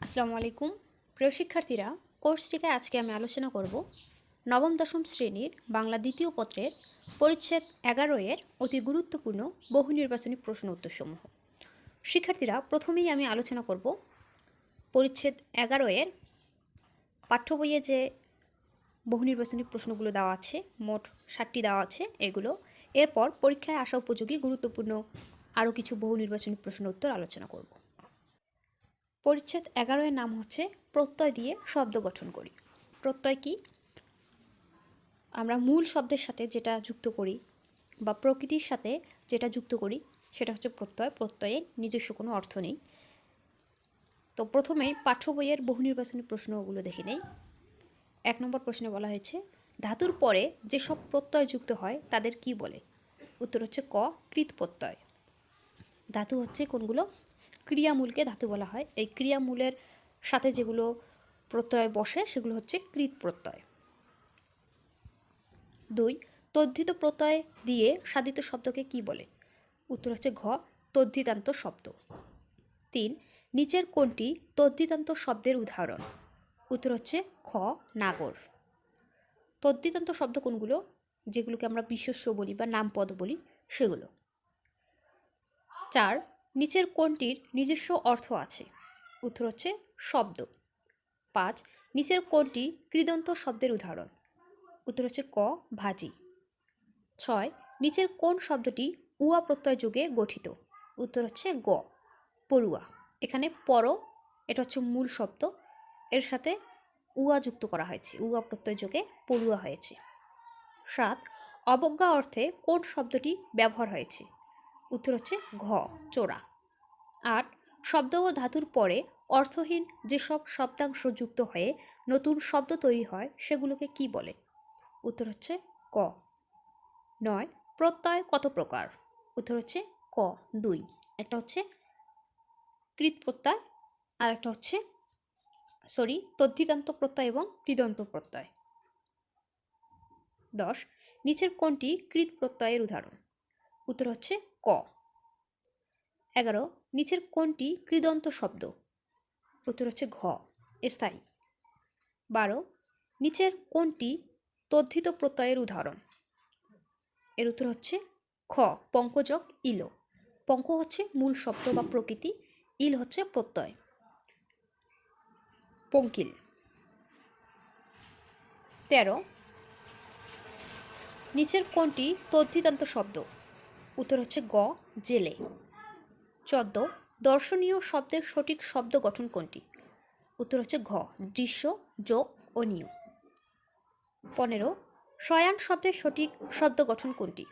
আসসালামু আলাইকুম প্রিয় শিক্ষার্থীরা, কোর্সটিতে আজকে আমি আলোচনা করব নবম দশম শ্রেণির বাংলা দ্বিতীয় পত্রের পরিচ্ছেদ এগারো এর অতি গুরুত্বপূর্ণ বহু নির্বাচনী প্রশ্ন উত্তরসমূহ। শিক্ষার্থীরা, প্রথমেই আমি আলোচনা করব পরিচ্ছেদ এগারো এর পাঠ্য বইয়ে যে বহু নির্বাচনী প্রশ্নগুলো দেওয়া আছে, মোট ষাটটি দেওয়া আছে, এগুলো। এরপর পরীক্ষায় আসা উপযোগী গুরুত্বপূর্ণ আরও কিছু বহু নির্বাচনী প্রশ্ন উত্তর আলোচনা করব। পরিচ্ছেদ এগারো এর নাম হচ্ছে প্রত্যয় দিয়ে শব্দ গঠন করি। প্রত্যয় কি? আমরা মূল শব্দের সাথে যেটা যুক্ত করি বা প্রকৃতির সাথে যেটা যুক্ত করি সেটা হচ্ছে প্রত্যয়। প্রত্যয়ের নিজস্ব কোনো অর্থ নেই। তো প্রথমেই পাঠ্য বইয়ের বহু নির্বাচনী প্রশ্নগুলো দেখে নেই। এক নম্বর প্রশ্নে বলা হয়েছে, ধাতুর পরে যেসব প্রত্যয় যুক্ত হয় তাদের কি বলে? উত্তর হচ্ছে ক, কৃত প্রত্যয়। ধাতু হচ্ছে কোনগুলো? ক্রিয়ামূলকে ধাতু বলা হয়। এই ক্রিয়ামূলের সাথে যেগুলো প্রত্যয় বসে, সেগুলো হচ্ছে কৃত প্রত্যয়। দুই, তদ্ধিত প্রত্যয় দিয়ে সাধিত শব্দকে কি বলে? উত্তর হচ্ছে ঘ, তদ্ধিতান্ত শব্দ। তিন, নিচের কোনটি তদ্ধিতান্ত শব্দের উদাহরণ। উত্তর হচ্ছে খ, নাগর। তদ্ধিতান্ত শব্দ কোনগুলো? যেগুলোকে আমরা বিশ্বস্ব বলি বা নামপদ বলি, সেগুলো। চার নিচের কোনটির নিজস্ব অর্থ আছে। উত্তর হচ্ছে শব্দ। পাঁচ, নিচের কোনটি কৃদন্ত শব্দের উদাহরণ। উত্তর হচ্ছে ক, ভাজি। ছয়, নিচের কোন শব্দটি উয়া প্রত্যয় যুগে গঠিত। উত্তর হচ্ছে গ, পড়ুয়া। এখানে পর, এটা হচ্ছে মূল শব্দ। এর সাথে উয়া যুক্ত করা হয়েছে। উয়া প্রত্যয় যুগে পড়ুয়া হয়েছে। সাত, অবজ্ঞা অর্থে কোন শব্দটি ব্যবহার হয়েছে। উত্তর হচ্ছে ঘ, চোরা। আট, শব্দ ও ধাতুর পরে অর্থহীন যেসব শব্দাংশ যুক্ত হয়ে নতুন শব্দ তৈরি হয়, সেগুলোকে কি বলে? উত্তর হচ্ছে ক। নয়, প্রত্যয় কত প্রকার? উত্তর হচ্ছে ক, দুই। একটা হচ্ছে কৃত প্রত্যয়, আর একটা হচ্ছে, সরি তদ্ধিতান্ত প্রত্যয় এবং কৃদন্ত প্রত্যয়। দশ, নিচের কোনটি কৃত প্রত্যয়ের উদাহরণ? উত্তর হচ্ছে ক। এগারো, নিচের কোনটি কৃদন্ত শব্দ? উত্তর হচ্ছে ঘ, স্থায়ী। বারো, নিচের কোনটি তদ্ধিত প্রত্যয়ের উদাহরণ? এর উত্তর হচ্ছে খ, পঙ্কজক ইলো। পঙ্ক হচ্ছে মূল শব্দ বা প্রকৃতি, ইল হচ্ছে প্রত্যয়। পঙ্কিল। তেরো, নিচের কোনটি তদ্ধিতান্ত শব্দ? উত্তর হচ্ছে গ, জেলে। চোদ্দ, দর্শনীয় শব্দের সঠিক শব্দ গঠন কোনটি? উত্তর হচ্ছে ঘ, দৃশ্য, যোগ ও নিয় পনেরো, শয়ান শব্দের সঠিক শব্দ গঠন কোনটি?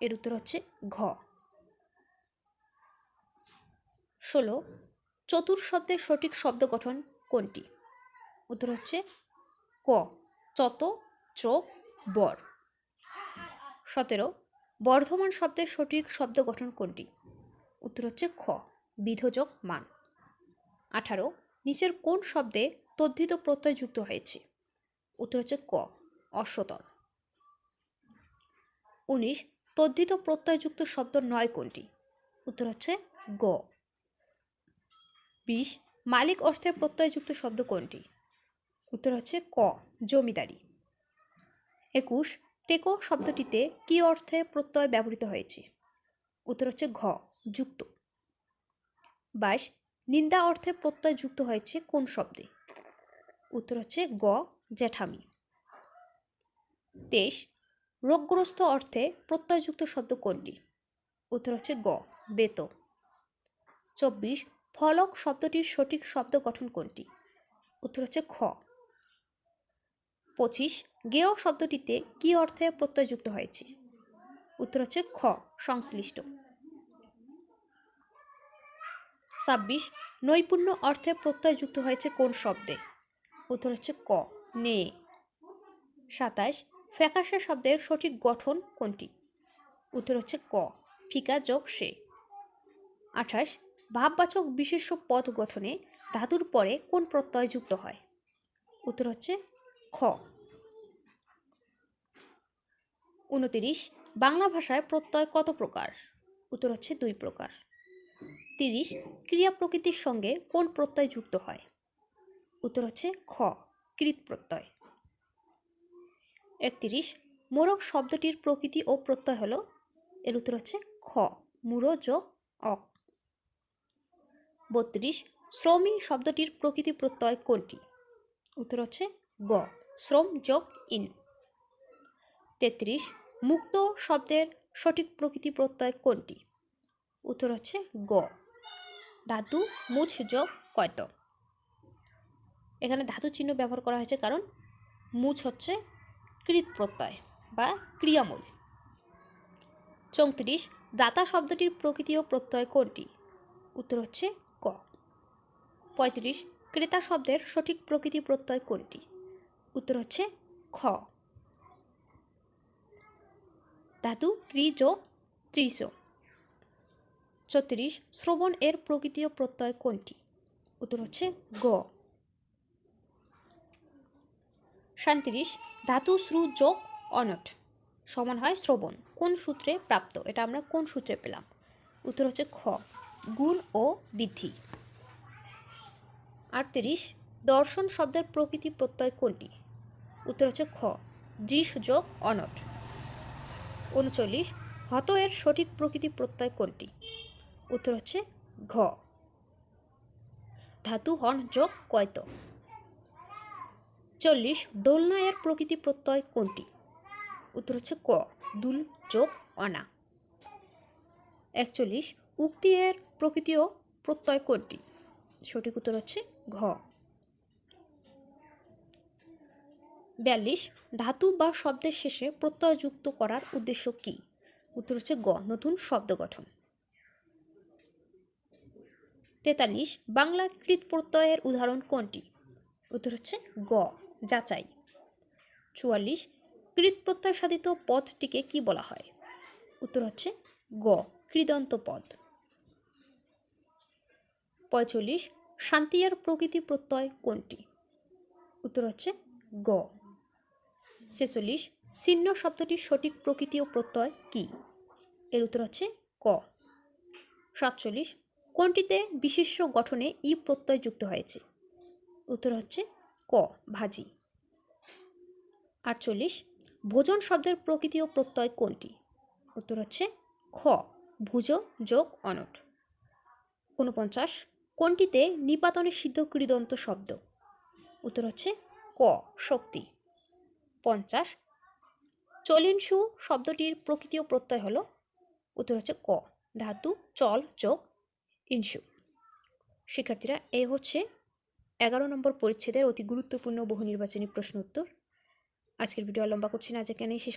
এর উত্তর হচ্ছে ঘ। ষোলো, চতুর শব্দের সঠিক শব্দ গঠন কোনটি? উত্তর হচ্ছে ক, চত, চোখ, বর। সতেরো বর্ধমান শব্দের সঠিক শব্দ গঠন কোনটি? উত্তর হচ্ছে খ বিধযোগ মান। আঠারো, নিচের কোন শব্দে তদ্ধিত প্রত্যয় যুক্ত হয়েছে? উত্তর হচ্ছে ক অশ্বতর উনিশ, তদ্ধিত প্রত্যয়যুক্ত শব্দ নয় কোনটি? উত্তর হচ্ছে গ। বিশ, মালিক অর্থে প্রত্যয়যুক্ত শব্দ কোনটি? উত্তর হচ্ছে ক, জমিদারি। একুশ টেকো শব্দটিতে কি অর্থে প্রত্যয় ব্যবহৃত হয়েছে? উত্তর হচ্ছে ঘ, যুক্ত। বাইশ, নিন্দা অর্থে প্রত্যয় যুক্ত হয়েছে কোন শব্দে? উত্তর হচ্ছে গ, জ্যাঠামি। তেইশ, রোগগ্রস্ত অর্থে প্রত্যয়যুক্ত শব্দ কোনটি? উত্তর হচ্ছে গ, বেত। চব্বিশ, ফলক শব্দটির সঠিক শব্দ গঠন কোনটি? উত্তর হচ্ছে খ। পঁচিশ গেয় শব্দটিতে কি অর্থে প্রত্যয়যুক্ত হয়েছে? উত্তর হচ্ছে খ, সংশ্লিষ্ট। ছাব্বিশ, নৈপুণ্য অর্থে প্রত্যয় যুক্ত হয়েছে কোন শব্দে? উত্তর হচ্ছে ক, নে। সাতাশ, ফ্যাকাশে শব্দের সঠিক গঠন কোনটি? উত্তর হচ্ছে ক, ফিকা যোগ সে। আঠাশ, ভাববাচক বিশেষ্য পদ গঠনে ধাতুর পরে কোন প্রত্যয় যুক্ত হয়? উত্তর হচ্ছে খ। উনতিরিশ, বাংলা ভাষায় প্রত্যয় কত প্রকার? উত্তর হচ্ছে দুই প্রকার। তিরিশ, ক্রিয়া প্রকৃতির সঙ্গে কোন প্রত্যয় যুক্ত হয়? উত্তর হচ্ছে খ, কৃত প্রত্যয়। একত্রিশ, মোরগ শব্দটির প্রকৃতি ও প্রত্যয় হলো? এর উত্তর হচ্ছে খ মুরো যোগ অক। বত্রিশ শ্রমী শব্দটির প্রকৃতি প্রত্যয় কোনটি? উত্তর হচ্ছে গ, শ্রম যোগ ইন। তেত্রিশ, মুক্ত শব্দের সঠিক প্রকৃতি প্রত্যয় কোনটি? উত্তর হচ্ছে গ। ধাতু, মুছ, যোগ, কয়ত। এখানে ধাতু চিহ্ন ব্যবহার করা হয়েছে কারণ মুছ হচ্ছে কৃত প্রত্যয় বা ক্রিয়ামূল। চৌত্রিশ, দাতা শব্দটির প্রকৃতি ও প্রত্যয় কোনটি? উত্তর হচ্ছে ক। পঁয়ত্রিশ, ক্রেতা শব্দের সঠিক প্রকৃতি প্রত্যয় কোনটি? উত্তর হচ্ছে খ। ধাতু ক্রিজ ত্রিশ ছত্রিশ, শ্রবণ এর প্রকৃতি ও প্রত্যয় কোনটি? উত্তর হচ্ছে গ। সাঁত্রিশ ধাতু, শ্রু, যোগ, অনট সমান হয় শ্রবণ। কোন সূত্রে প্রাপ্ত? এটা আমরা কোন সূত্রে পেলাম? উত্তর হচ্ছে খ। গুণ ও বৃদ্ধি আটত্রিশ, দর্শন শব্দের প্রকৃতি প্রত্যয় কোনটি? উত্তর হচ্ছে খ। দৃশ, যোগ, অনট উনচল্লিশ, হত এর সঠিক প্রকৃতি প্রত্যয় কোনটি? উত্তর হচ্ছে ঘ। ধাতু হন যোগ, কয়ত। চল্লিশ, দোলনা এর প্রকৃতি প্রত্যয় কোনটি? উত্তর হচ্ছে ক, দুল, যোগ, অনা। একচল্লিশ, উক্তি এর প্রকৃতি ও প্রত্যয় কোনটি? সঠিক উত্তর হচ্ছে ঘ। বিয়াল্লিশ, ধাতু বা শব্দের শেষে প্রত্যয় যুক্ত করার উদ্দেশ্য কি? উত্তর হচ্ছে গ, নতুন শব্দ গঠন। তেতাল্লিশ বাংলা কৃত প্রত্যয়ের উদাহরণ কোনটি? উত্তর হচ্ছে গ, যাচাই। চুয়াল্লিশ, কৃত প্রত্যয় সাধিত পদটিকে কি বলা হয়? উত্তর হচ্ছে গ, কৃদন্ত পদ। পঁয়তাল্লিশ শান্তিয়ার প্রকৃতি প্রত্যয় কোনটি? উত্তর হচ্ছে গ। ছেচল্লিশ, ছিন্ন শব্দটির সঠিক প্রকৃতি ও প্রত্যয় কি? এর উত্তর হচ্ছে ক। সাতচল্লিশ, কোনটিতে বিশেষ্য গঠনে ই প্রত্যয় যুক্ত হয়েছে? উত্তর হচ্ছে ক, ভাজি। আটচল্লিশ, ভোজন শব্দের প্রকৃতি ও প্রত্যয় কোনটি? উত্তর হচ্ছে খ, ভুজ, যোগ, অনট। ঊনপঞ্চাশ, কোনটিতে নিপাতনে সিদ্ধ কৃদন্ত শব্দ? উত্তর হচ্ছে ক, শক্তি। পঞ্চাশ। চলিনসু শব্দটির প্রকৃতি ও প্রত্যয় হলো, উত্তর হচ্ছে ক, ধাতু, চল, চোখ, ইনসু। শিক্ষার্থীরা এই হচ্ছে এগারো নম্বর পরিচ্ছেদের অতি গুরুত্বপূর্ণ বহু নির্বাচনী প্রশ্ন উত্তর। আজকের ভিডিও লম্বা করছি না যে কেন শেষ